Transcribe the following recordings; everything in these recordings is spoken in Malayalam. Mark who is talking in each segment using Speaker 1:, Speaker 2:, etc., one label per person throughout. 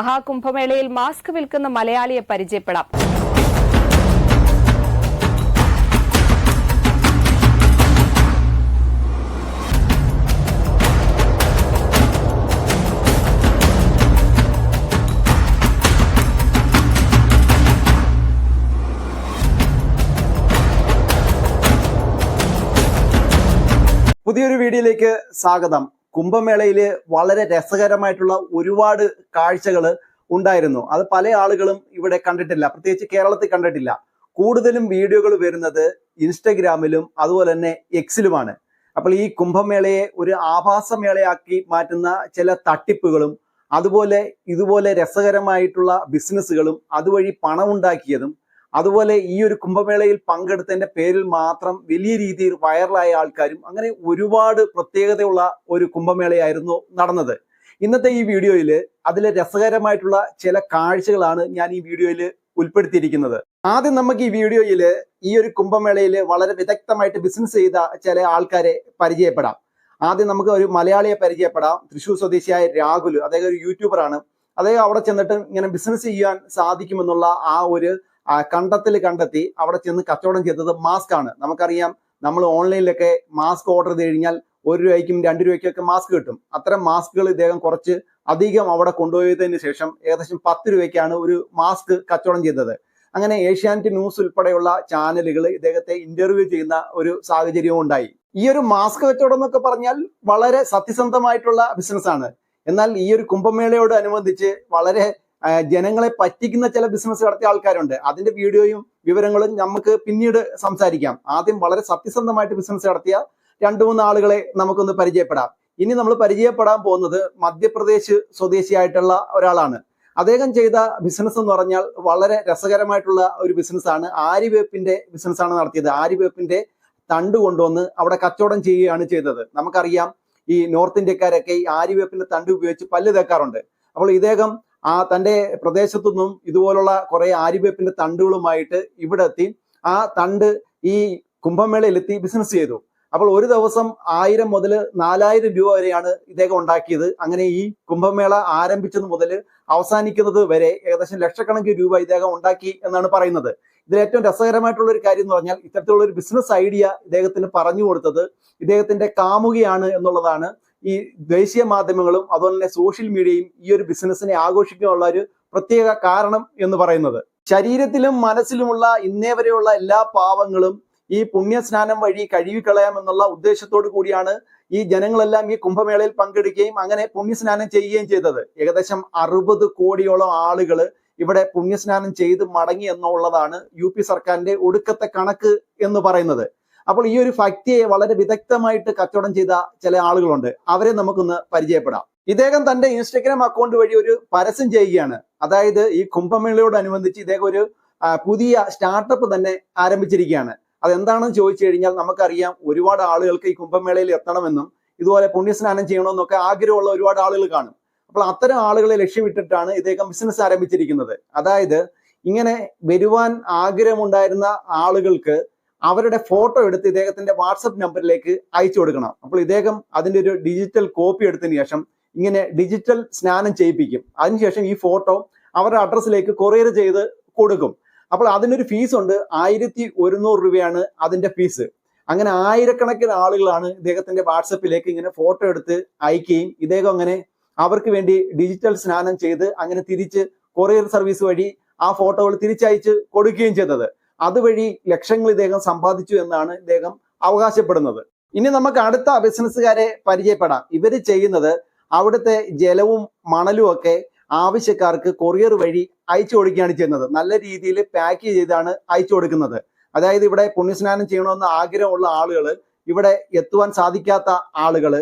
Speaker 1: മഹാകുംഭമേളയിൽ മാസ്ക് വിൽക്കുന്ന മലയാളിയെ പരിചയപ്പെടാം.
Speaker 2: പുതിയൊരു വീഡിയോയിലേക്ക് സ്വാഗതം. കുംഭമേളയിൽ വളരെ രസകരമായിട്ടുള്ള ഒരുപാട് കാഴ്ചകൾ ഉണ്ടായിരുന്നു. അത് പല ആളുകളും ഇവിടെ കണ്ടിട്ടില്ല. പ്രത്യേകിച്ച് കേരളത്തിൽ കണ്ടിട്ടില്ല. കൂടുതലും വീഡിയോകൾ വരുന്നത് ഇൻസ്റ്റഗ്രാമിലും അതുപോലെ തന്നെ എക്സിലുമാണ്. അപ്പോൾ ഈ കുംഭമേളയെ ഒരു ആഭാസമേളയാക്കി മാറ്റുന്ന ചില തട്ടിപ്പുകളും അതുപോലെ ഇതുപോലെ രസകരമായിട്ടുള്ള ബിസിനസ്സുകളും അതുവഴി പണമുണ്ടാക്കിയതും അതുപോലെ ഈ ഒരു കുംഭമേളയിൽ പങ്കെടുത്തതിന്റെ പേരിൽ മാത്രം വലിയ രീതിയിൽ വൈറലായ ആൾക്കാരും അങ്ങനെ ഒരുപാട് പ്രത്യേകതയുള്ള ഒരു കുംഭമേളയായിരുന്നു നടന്നത്. ഇന്നത്തെ ഈ വീഡിയോയിൽ അതിലെ രസകരമായിട്ടുള്ള ചില കാഴ്ചകളാണ് ഞാൻ ഈ വീഡിയോയിൽ ഉൾപ്പെടുത്തിയിരിക്കുന്നത്. ആദ്യം നമുക്ക് ഈ വീഡിയോയിൽ ഈ ഒരു കുംഭമേളയിൽ വളരെ വിദഗ്ധമായിട്ട് ബിസിനസ് ചെയ്ത ചില ആൾക്കാരെ പരിചയപ്പെടാം. ആദ്യം നമുക്ക് ഒരു മലയാളിയെ പരിചയപ്പെടാം. തൃശ്ശൂർ സ്വദേശിയായ രാഹുൽ അദ്ദേഹം ഒരു യൂട്യൂബറാണ് അദ്ദേഹം അവിടെ ചെന്നിട്ട് ഇങ്ങനെ ബിസിനസ് ചെയ്യാൻ സാധിക്കുമെന്നുള്ള ആ ഒരു കണ്ടെത്തൽ കണ്ടെത്തി അവിടെ ചെന്ന് കച്ചവടം ചെയ്തത് മാസ്ക് ആണ്. നമുക്കറിയാം നമ്മൾ ഓൺലൈനിലൊക്കെ മാസ്ക് ഓർഡർ ചെയ്ത് കഴിഞ്ഞാൽ ഒരു രൂപയ്ക്കും രണ്ട് രൂപയ്ക്കും ഒക്കെ മാസ്ക് കിട്ടും. അത്തരം മാസ്കുകൾ ഇദ്ദേഹം കുറച്ച് അധികം അവിടെ കൊണ്ടുപോയതിന് ശേഷം ഏകദേശം പത്ത് രൂപയ്ക്കാണ് ഒരു മാസ്ക് കച്ചവടം ചെയ്തത്. അങ്ങനെ ഏഷ്യാനെറ്റ് ന്യൂസ് ഉൾപ്പെടെയുള്ള ചാനലുകൾ ഇദ്ദേഹത്തെ ഇന്റർവ്യൂ ചെയ്യുന്ന ഒരു സാഹചര്യവും ഉണ്ടായി. ഈ ഒരു മാസ്ക് കച്ചവടം എന്നൊക്കെ പറഞ്ഞാൽ വളരെ സത്യസന്ധമായിട്ടുള്ള ബിസിനസ് ആണ്. എന്നാൽ ഈ ഒരു കുംഭമേളയോട് അനുബന്ധിച്ച് വളരെ ജനങ്ങളെ പറ്റിക്കുന്ന ചില ബിസിനസ് നടത്തിയ ആൾക്കാരുണ്ട്. അതിന്റെ വീഡിയോയും വിവരങ്ങളും നമുക്ക് പിന്നീട് സംസാരിക്കാം. ആദ്യം വളരെ സത്യസന്ധമായിട്ട് ബിസിനസ് നടത്തിയ രണ്ടു മൂന്ന് ആളുകളെ നമുക്കൊന്ന് പരിചയപ്പെടാം. ഇനി നമ്മൾ പരിചയപ്പെടാൻ പോകുന്നത് മധ്യപ്രദേശ് സ്വദേശിയായിട്ടുള്ള ഒരാളാണ്. അദ്ദേഹം ചെയ്ത ബിസിനസ് എന്ന് പറഞ്ഞാൽ വളരെ രസകരമായിട്ടുള്ള ഒരു ബിസിനസ്സാണ് ആര്യവേപ്പിന്റെ ബിസിനസ്സാണ് നടത്തിയത്. ആര്യവേപ്പിന്റെ തണ്ട് കൊണ്ടുവന്ന് അവിടെ കച്ചവടം ചെയ്യുകയാണ് ചെയ്തത്. നമുക്കറിയാം ഈ നോർത്ത് ഇന്ത്യക്കാരൊക്കെ ഈ ആര്യവേപ്പിന്റെ തണ്ട് ഉപയോഗിച്ച് പല്ല് തേക്കാറുണ്ട്. അപ്പോൾ ഇദ്ദേഹം ആ തന്റെ പ്രദേശത്തു നിന്നും ഇതുപോലുള്ള കുറെ ആര്യവേപ്പിന്റെ തണ്ടുകളുമായിട്ട് ഇവിടെ എത്തി ആ തണ്ട് ഈ കുംഭമേളയിലെത്തി ബിസിനസ് ചെയ്തു. അപ്പോൾ ഒരു ദിവസം ആയിരം മുതൽ നാലായിരം രൂപ വരെയാണ് ഇദ്ദേഹം ഉണ്ടാക്കിയത്. അങ്ങനെ ഈ കുംഭമേള ആരംഭിച്ചത് മുതൽ അവസാനിക്കുന്നത് വരെ ഏകദേശം ലക്ഷക്കണക്കിന് രൂപ ഇദ്ദേഹം ഉണ്ടാക്കി എന്നാണ് പറയുന്നത്. ഇതിൽ ഏറ്റവും രസകരമായിട്ടുള്ള ഒരു കാര്യം എന്ന് പറഞ്ഞാൽ ഇത്തരത്തിലുള്ള ഒരു ബിസിനസ് ഐഡിയ ഇദ്ദേഹത്തിന് പറഞ്ഞു കൊടുത്തത് ഇദ്ദേഹത്തിന്റെ കാമുകിയാണ് എന്നുള്ളതാണ്. ഈ ദേശീയ മാധ്യമങ്ങളും അതുപോലെ തന്നെ സോഷ്യൽ മീഡിയയും ഈ ഒരു ബിസിനസ്സിനെ ആഘോഷിക്കാനുള്ള ഒരു പ്രത്യേക കാരണം എന്ന് പറയുന്നത്. ശരീരത്തിലും മനസ്സിലുമുള്ള ഇന്നേ വരെയുള്ള എല്ലാ പാവങ്ങളും ഈ പുണ്യസ്നാനം വഴി കഴുകിക്കളയാമെന്നുള്ള ഉദ്ദേശത്തോടു കൂടിയാണ് ഈ ജനങ്ങളെല്ലാം ഈ കുംഭമേളയിൽ പങ്കെടുക്കുകയും അങ്ങനെ പുണ്യസ്നാനം ചെയ്യുകയും ചെയ്തത്. ഏകദേശം അറുപത് കോടിയോളം ആളുകൾ ഇവിടെ പുണ്യസ്നാനം ചെയ്ത് മടങ്ങി എന്നുള്ളതാണ് യു പി സർക്കാരിന്റെ ഒടുക്കത്തെ കണക്ക് എന്ന് പറയുന്നത്. അപ്പോൾ ഈ ഒരു ഫാക്ടിയെ വളരെ വിദഗ്ധമായിട്ട് കച്ചവടം ചെയ്ത ചില ആളുകളുണ്ട്. അവരെ നമുക്കൊന്ന് പരിചയപ്പെടാം. ഇദ്ദേഹം തന്റെ ഇൻസ്റ്റഗ്രാം അക്കൗണ്ട് വഴി ഒരു പരസ്യം ചെയ്യുകയാണ്. അതായത് ഈ കുംഭമേളയോടനുബന്ധിച്ച് ഇദ്ദേഹം ഒരു പുതിയ സ്റ്റാർട്ടപ്പ് തന്നെ ആരംഭിച്ചിരിക്കുകയാണ്. അതെന്താണെന്ന് ചോദിച്ചു കഴിഞ്ഞാൽ നമുക്കറിയാം ഒരുപാട് ആളുകൾക്ക് ഈ കുംഭമേളയിൽ എത്തണമെന്നും ഇതുപോലെ പുണ്യസ്നാനം ചെയ്യണമെന്നൊക്കെ ആഗ്രഹമുള്ള ഒരുപാട് ആളുകൾ കാണും. അപ്പോൾ അത്തരം ആളുകളെ ലക്ഷ്യമിട്ടിട്ടാണ് ഇദ്ദേഹം ബിസിനസ് ആരംഭിച്ചിരിക്കുന്നത്. അതായത് ഇങ്ങനെ വരുവാൻ ആഗ്രഹമുണ്ടായിരുന്ന ആളുകൾക്ക് അവരുടെ ഫോട്ടോ എടുത്ത് ഇദ്ദേഹത്തിന്റെ വാട്സപ്പ് നമ്പറിലേക്ക് അയച്ചു കൊടുക്കണം. അപ്പോൾ ഇദ്ദേഹം അതിന്റെ ഒരു ഡിജിറ്റൽ കോപ്പി എടുത്തതിന് ശേഷം ഇങ്ങനെ ഡിജിറ്റൽ സ്നാനം ചെയ്യിപ്പിക്കും. അതിനുശേഷം ഈ ഫോട്ടോ അവരുടെ അഡ്രസ്സിലേക്ക് കൊറിയർ ചെയ്ത് കൊടുക്കും. അപ്പോൾ അതിനൊരു ഫീസ് ഉണ്ട്. ആയിരത്തി ഒരുന്നൂറ് രൂപയാണ് അതിന്റെ ഫീസ് അങ്ങനെ ആയിരക്കണക്കിന് ആളുകളാണ് ഇദ്ദേഹത്തിന്റെ വാട്സപ്പിലേക്ക് ഇങ്ങനെ ഫോട്ടോ എടുത്ത് അയക്കുകയും ഇദ്ദേഹം അങ്ങനെ അവർക്ക് വേണ്ടി ഡിജിറ്റൽ സ്നാനം ചെയ്ത് അങ്ങനെ തിരിച്ച് കൊറിയർ സർവീസ് വഴി ആ ഫോട്ടോകൾ തിരിച്ചയച്ച് കൊടുക്കുകയും ചെയ്തത്. അതുവഴി ലക്ഷങ്ങൾ ഇദ്ദേഹം സമ്പാദിച്ചു എന്നാണ് ഇദ്ദേഹം അവകാശപ്പെടുന്നത്. ഇനി നമുക്ക് അടുത്ത ബിസിനസ്സുകാരെ പരിചയപ്പെടാം. ഇവർ ചെയ്യുന്നത് അവിടുത്തെ ജലവും മണലും ഒക്കെ ആവശ്യക്കാർക്ക് കൊറിയർ വഴി അയച്ചു കൊടുക്കുകയാണ് ചെയ്യുന്നത്. നല്ല രീതിയിൽ പാക്ക് ചെയ്താണ് അയച്ചു കൊടുക്കുന്നത്. അതായത് ഇവിടെ പുണ്യസ്നാനം ചെയ്യണമെന്ന് ആഗ്രഹമുള്ള ആളുകൾ ഇവിടെ എത്തുവാൻ സാധിക്കാത്ത ആളുകൾ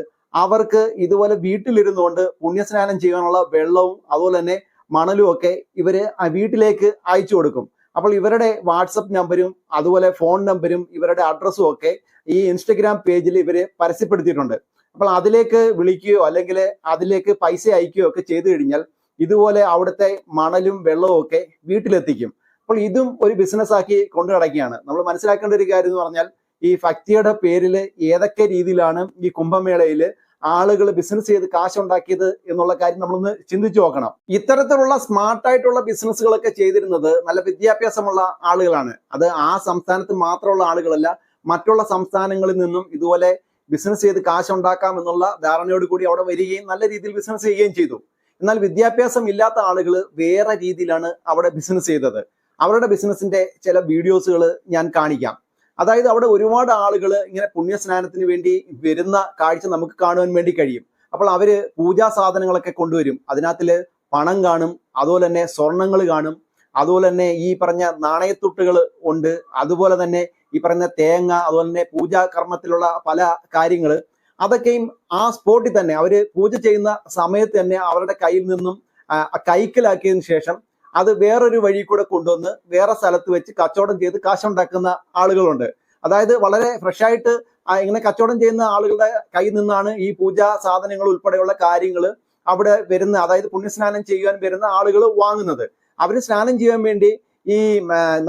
Speaker 2: അവർക്ക് ഇതുപോലെ വീട്ടിലിരുന്നുകൊണ്ട് പുണ്യസ്നാനം ചെയ്യാനുള്ള വെള്ളവും അതുപോലെ തന്നെ മണലും ഒക്കെ ഇവർ വീട്ടിലേക്ക് അയച്ചു കൊടുക്കും. അപ്പോൾ ഇവരുടെ വാട്സപ്പ് നമ്പരും അതുപോലെ ഫോൺ നമ്പരും ഇവരുടെ അഡ്രസ്സും ഒക്കെ ഈ ഇൻസ്റ്റഗ്രാം പേജിൽ ഇവർ പരസ്യപ്പെടുത്തിയിട്ടുണ്ട്. അപ്പോൾ അതിലേക്ക് വിളിക്കുകയോ അല്ലെങ്കിൽ അതിലേക്ക് പൈസ അയക്കുകയോ ഒക്കെ ചെയ്തു കഴിഞ്ഞാൽ ഇതുപോലെ അവിടുത്തെ മണലും വെള്ളവും ഒക്കെ വീട്ടിലെത്തിക്കും. അപ്പോൾ ഇതും ഒരു ബിസിനസ് ആക്കി കൊണ്ടു നടക്കുകയാണ്. നമ്മൾ മനസ്സിലാക്കേണ്ട ഒരു കാര്യം എന്ന് പറഞ്ഞാൽ ഈ ഭക്തിയുടെ പേരിൽ ഏതൊക്കെ രീതിയിലാണ് ഈ കുംഭമേളയിൽ ആളുകൾ ബിസിനസ് ചെയ്ത് കാശുണ്ടാക്കിയത് എന്നുള്ള കാര്യം നമ്മളൊന്ന് ചിന്തിച്ചു നോക്കണം. ഇത്തരത്തിലുള്ള സ്മാർട്ടായിട്ടുള്ള ബിസിനസ്സുകളൊക്കെ ചെയ്തിരുന്നത് നല്ല വിദ്യാഭ്യാസമുള്ള ആളുകളാണ്. അത് ആ സംസ്ഥാനത്ത് മാത്രമുള്ള ആളുകളല്ല മറ്റുള്ള സംസ്ഥാനങ്ങളിൽ നിന്നും ഇതുപോലെ ബിസിനസ് ചെയ്ത് കാശുണ്ടാക്കാം എന്നുള്ള ധാരണയോട് കൂടി അവിടെ വരികയും നല്ല രീതിയിൽ ബിസിനസ് ചെയ്യുകയും ചെയ്തു. എന്നാൽ വിദ്യാഭ്യാസം ഇല്ലാത്ത ആളുകൾ വേറെ രീതിയിലാണ് അവിടെ ബിസിനസ് ചെയ്തത്. അവരുടെ ബിസിനസിന്റെ ചില വീഡിയോസുകൾ ഞാൻ കാണിക്കാം. അതായത് അവിടെ ഒരുപാട് ആളുകൾ ഇങ്ങനെ പുണ്യസ്നാനത്തിന് വേണ്ടി വരുന്ന കാഴ്ച നമുക്ക് കാണുവാൻ വേണ്ടി കഴിയും. അപ്പോൾ അവർ പൂജാ സാധനങ്ങളൊക്കെ കൊണ്ടുവരും. അതിനകത്തിൽ പണം കാണും അതുപോലെ തന്നെ സ്വർണങ്ങൾ കാണും അതുപോലെ തന്നെ ഈ പറഞ്ഞ നാണയത്തുട്ടുകൾ ഉണ്ട് അതുപോലെ തന്നെ ഈ പറഞ്ഞ തേങ്ങ അതുപോലെ തന്നെ പൂജാ കർമ്മത്തിലുള്ള പല കാര്യങ്ങൾ അതൊക്കെയും ആ സ്പോട്ടിൽ തന്നെ അവർ പൂജ ചെയ്യുന്ന സമയത്ത് തന്നെ അവരുടെ കയ്യിൽ നിന്നും കൈക്കലാക്കിയതിനു ശേഷം അത് വേറൊരു വഴി കൂടെ കൊണ്ടുവന്ന് വേറെ സ്ഥലത്ത് വെച്ച് കച്ചവടം ചെയ്ത് കാശുണ്ടാക്കുന്ന ആളുകളുണ്ട്. അതായത് വളരെ ഫ്രഷായിട്ട് ഇങ്ങനെ കച്ചവടം ചെയ്യുന്ന ആളുകളുടെ കയ്യിൽ നിന്നാണ് ഈ പൂജാ സാധനങ്ങൾ ഉൾപ്പെടെയുള്ള കാര്യങ്ങൾ അവിടെ വരുന്ന അതായത് പുണ്യസ്നാനം ചെയ്യാൻ വരുന്ന ആളുകൾ വാങ്ങുന്നത്. അവർ സ്നാനം ചെയ്യാൻ വേണ്ടി ഈ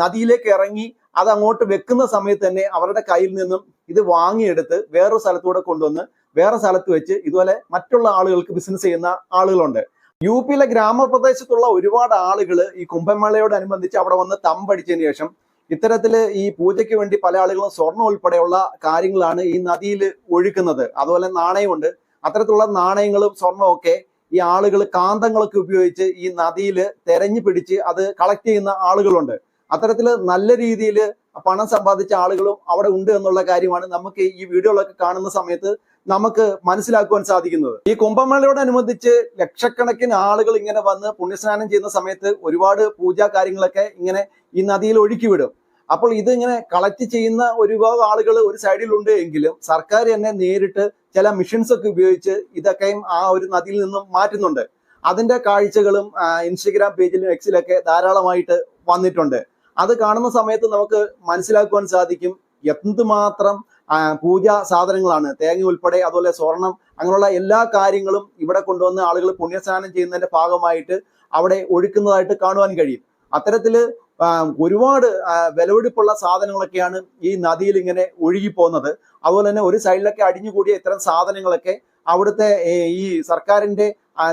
Speaker 2: നദിയിലേക്ക് ഇറങ്ങി അത് അങ്ങോട്ട് വെക്കുന്ന സമയത്ത് തന്നെ അവരുടെ കയ്യിൽ നിന്നും ഇത് വാങ്ങിയെടുത്ത് വേറൊരു സ്ഥലത്തൂടെ കൊണ്ടുവന്ന് വേറെ സ്ഥലത്ത് വെച്ച് ഇതുപോലെ മറ്റുള്ള ആളുകൾക്ക് ബിസിനസ് ചെയ്യുന്ന ആളുകളുണ്ട്. യു പിയിലെ ഗ്രാമപ്രദേശത്തുള്ള ഒരുപാട് ആളുകൾ ഈ കുംഭമേളയോടനുബന്ധിച്ച് അവിടെ വന്ന് തമ്പടിച്ചതിന് ശേഷം ഇത്തരത്തിൽ ഈ പൂജയ്ക്ക് വേണ്ടി പല ആളുകളും സ്വർണം ഉൾപ്പെടെയുള്ള കാര്യങ്ങളാണ് ഈ നദിയിൽ ഒഴുക്കുന്നത്. അതുപോലെ നാണയമുണ്ട് അത്തരത്തിലുള്ള നാണയങ്ങളും സ്വർണമൊക്കെ ഈ ആളുകൾ കാന്തങ്ങളൊക്കെ ഉപയോഗിച്ച് ഈ നദിയിൽ തെരഞ്ഞു പിടിച്ച് അത് കളക്ട് ചെയ്യുന്ന ആളുകളുണ്ട്. അത്തരത്തിൽ നല്ല രീതിയിൽ പണം സമ്പാദിച്ച ആളുകളും അവിടെ ഉണ്ട് എന്നുള്ള കാര്യമാണ് നമുക്ക് ഈ വീഡിയോകളൊക്കെ കാണുന്ന സമയത്ത് നമുക്ക് മനസ്സിലാക്കുവാൻ സാധിക്കുന്നത്. ഈ കുംഭമേളയോടനുബന്ധിച്ച് ലക്ഷക്കണക്കിന് ആളുകൾ ഇങ്ങനെ വന്ന് പുണ്യസ്നാനം ചെയ്യുന്ന സമയത്ത് ഒരുപാട് പൂജാ കാര്യങ്ങളൊക്കെ ഇങ്ങനെ ഈ നദിയിൽ ഒഴുക്കി വിടും. അപ്പോൾ ഇത് ഇങ്ങനെ കളക്ട് ചെയ്യുന്ന ഒരുപാട് ആളുകൾ ഒരു സൈഡിലുണ്ട് എങ്കിലും സർക്കാർ തന്നെ നേരിട്ട് ചില മിഷൻസ് ഒക്കെ ഉപയോഗിച്ച് ഇതൊക്കെയും ആ ഒരു നദിയിൽ നിന്നും മാറ്റുന്നുണ്ട്. അതിന്റെ കാഴ്ചകളും ഇൻസ്റ്റഗ്രാം പേജിലും എക്സിലൊക്കെ ധാരാളമായിട്ട് വന്നിട്ടുണ്ട്. അത് കാണുന്ന സമയത്ത് നമുക്ക് മനസ്സിലാക്കുവാൻ സാധിക്കും എന്തുമാത്രം പൂജാ സാധനങ്ങളാണ്. തേങ്ങ ഉൾപ്പെടെ അതുപോലെ സ്വർണം അങ്ങനെയുള്ള എല്ലാ കാര്യങ്ങളും ഇവിടെ കൊണ്ടുവന്ന് ആളുകൾ പുണ്യസ്നാനം ചെയ്യുന്നതിന്റെ ഭാഗമായിട്ട് അവിടെ ഒഴുക്കുന്നതായിട്ട് കാണുവാൻ കഴിയും. അത്തരത്തിൽ ഒരുപാട് വിലവെടുപ്പുള്ള സാധനങ്ങളൊക്കെയാണ് ഈ നദിയിൽ ഇങ്ങനെ ഒഴുകി പോകുന്നത് അതുപോലെ തന്നെ ഒരു സൈഡിലൊക്കെ അടിഞ്ഞുകൂടിയ ഇത്തരം സാധനങ്ങളൊക്കെ അവിടുത്തെ ഈ സർക്കാരിന്റെ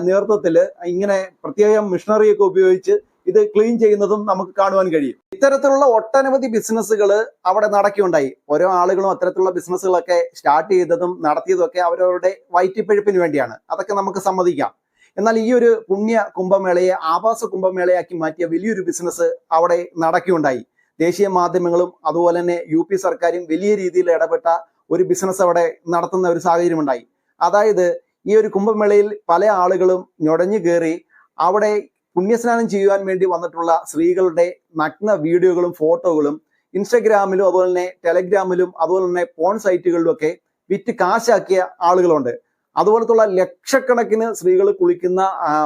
Speaker 2: നേതൃത്വത്തിൽ ഇങ്ങനെ പ്രത്യേകം മിഷണറിയൊക്കെ ഉപയോഗിച്ച് ഇത് ക്ലീൻ ചെയ്യുന്നതും നമുക്ക് കാണുവാൻ കഴിയും. ഇത്തരത്തിലുള്ള ഒട്ടനവധി ബിസിനസ്സുകൾ അവിടെ നടക്കുകയുണ്ടായി. ഓരോ ആളുകളും അത്തരത്തിലുള്ള ബിസിനസ്സുകളൊക്കെ സ്റ്റാർട്ട് ചെയ്തതും നടത്തിയതും ഒക്കെ അവരവരുടെ വയറ്റിപ്പഴുപ്പിന് വേണ്ടിയാണ്. അതൊക്കെ നമുക്ക് സമ്മതിക്കാം. എന്നാൽ ഈ ഒരു പുണ്യ കുംഭമേളയെ ആവാസ കുംഭമേളയാക്കി മാറ്റിയ വലിയൊരു ബിസിനസ് അവിടെ നടക്കുകയുണ്ടായി. ദേശീയ മാധ്യമങ്ങളും അതുപോലെ തന്നെ യു പി സർക്കാരും വലിയ രീതിയിൽ ഇടപെട്ട ഒരു ബിസിനസ് അവിടെ നടത്തുന്ന ഒരു സാഹചര്യം ഉണ്ടായി അതായത് ഈ ഒരു കുംഭമേളയിൽ പല ആളുകളും ഞൊടഞ്ഞു കയറി അവിടെ പുണ്യസ്നാനം ചെയ്യുവാൻ വേണ്ടി വന്നിട്ടുള്ള സ്ത്രീകളുടെ നഗ്ന വീഡിയോകളും ഫോട്ടോകളും ഇൻസ്റ്റഗ്രാമിലും അതുപോലെ തന്നെ ടെലഗ്രാമിലും അതുപോലെ തന്നെ പോൺ സൈറ്റുകളിലും ഒക്കെ വിറ്റ് കാശാക്കിയ ആളുകളുണ്ട്. അതുപോലത്തുള്ള ലക്ഷക്കണക്കിന് സ്ത്രീകൾ കുളിക്കുന്ന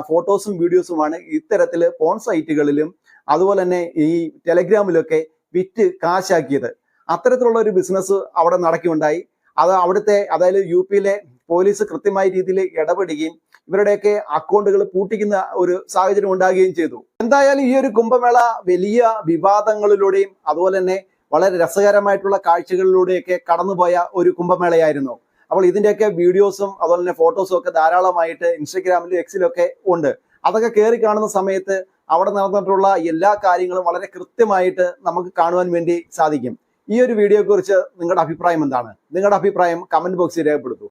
Speaker 2: ഫോട്ടോസും വീഡിയോസുമാണ് ഇത്തരത്തിൽ പോൺ സൈറ്റുകളിലും അതുപോലെ തന്നെ ഈ ടെലഗ്രാമിലൊക്കെ വിറ്റ് കാശാക്കിയത്. അത്തരത്തിലുള്ള ഒരു ബിസിനസ് അവിടെ നടക്കുകയുണ്ടായി. അത് അവിടുത്തെ അതായത് യു പിയിലെ പോലീസ് കൃത്യമായ രീതിയിൽ ഇടപെടുകയും ഇവരുടെയൊക്കെ അക്കൗണ്ടുകൾ പൂട്ടിക്കുന്ന ഒരു സാഹചര്യം ഉണ്ടാകുകയും ചെയ്തു. എന്തായാലും ഈ ഒരു കുംഭമേള വലിയ വിവാദങ്ങളിലൂടെയും അതുപോലെ തന്നെ വളരെ രസകരമായിട്ടുള്ള കാഴ്ചകളിലൂടെയൊക്കെ കടന്നുപോയ ഒരു കുംഭമേളയായിരുന്നു. അപ്പോൾ ഇതിന്റെയൊക്കെ വീഡിയോസും അതുപോലെ തന്നെ ഫോട്ടോസും ഒക്കെ ധാരാളമായിട്ട് ഇൻസ്റ്റഗ്രാമിലും എക്സിലും ഒക്കെ ഉണ്ട്. അതൊക്കെ കയറി കാണുന്ന സമയത്ത് അവിടെ നടന്നിട്ടുള്ള എല്ലാ കാര്യങ്ങളും വളരെ കൃത്യമായിട്ട് നമുക്ക് കാണുവാൻ വേണ്ടി സാധിക്കും. ഈ ഒരു വീഡിയോയെക്കുറിച്ച് നിങ്ങളുടെ അഭിപ്രായം എന്താണ്? നിങ്ങളുടെ അഭിപ്രായം കമന്റ് ബോക്സിൽ രേഖപ്പെടുത്തൂ.